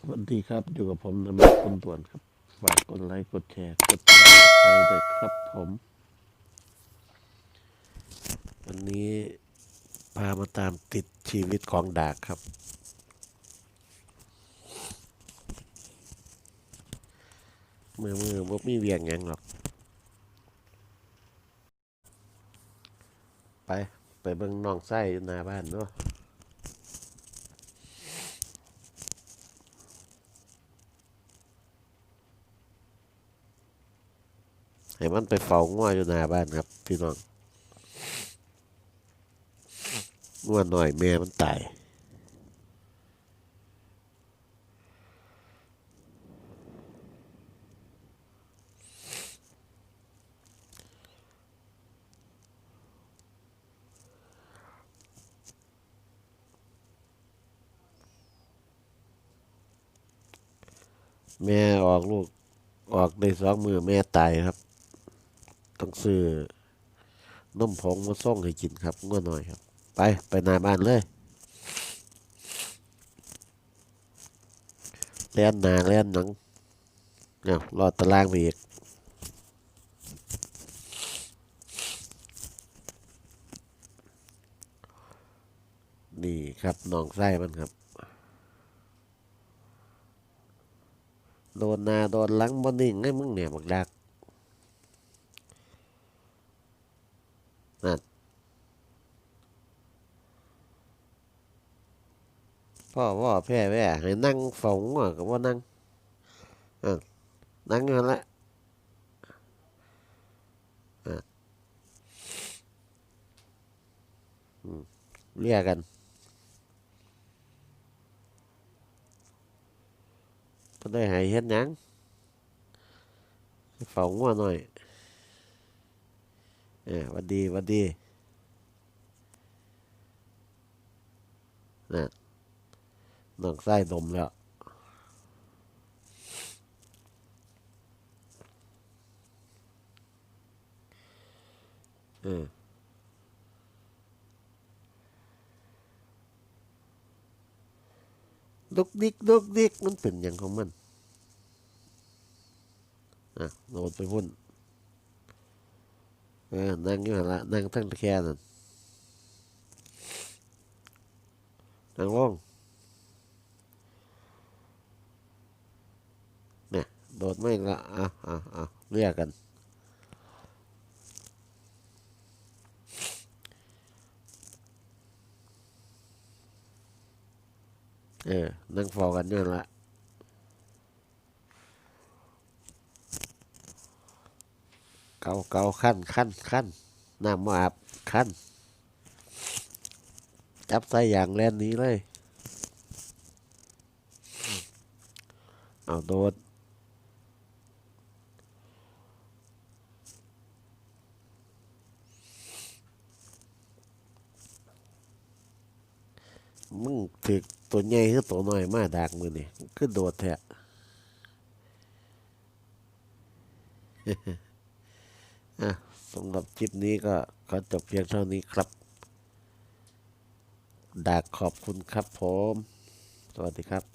สวัสดีครับ อยู่กับผมนมักคุณต่วนครับ ฝากกดไลค์กดแชร์กดติดตามไปด้วยครับผม วันนี้พามาตามติดชีวิตของดากครับมือมือบ่มีเวียงยังหรอก ไป ไปเบิ่งน้องไส้หน้าบ้านเนาะ ให้มันไปเฝ้างัวอยู่หน้าบ้านครับ พี่น้องงัวหน่อยแม่มันตายแม่ออกลูกออกได้สองมือแม่ตายครับ ต้องซื้อนมผงมาส่งให้กินครับง่วหน่อยครับ ไป ไปหน้าบ้านเลยเล่นนาเล่นหนังเนี่ยรอดตารางไปอีกนี่ครับน้องไส้มันครับ โดนนาโดนหลังบ่นิ่งไอ้มึงเนี่ยบักดัก นั่นพ่อว่าแพ้แว่ให้นั่งฝงอะก็ว่านั่งอะนั่ง เรียกกันก็ได้ให้เฮ็ดหยังฝงว่าหน่อยเออหวัดดีวัดดีน่ะน้องไส้ดมแล้วเออดกดิกดกดิกมันเป็นอย่างของมันอะโดนไปพุ่น เออนั่งอยู่หั่นละนั่งทั้งตะแค่นั่นนั่งลงเนี่ยโดดไม่ละอะอะอะเรียกกันเออนั่งฟอกันอยู่นั่นละ เกาเกาขั้นขั้นขั้นน้ำมาอาบขั้น จับใส่อย่างแล่นนี้เลย เอาโดดมึงถึกตัวใหญ่คือตัวน้อยมาดากมือนี่คือโดดแท้ อะสำหรับคลิปนี้ก็ขอจบเพียงเท่านี้ครับดากขอบคุณครับผม สวัสดีครับ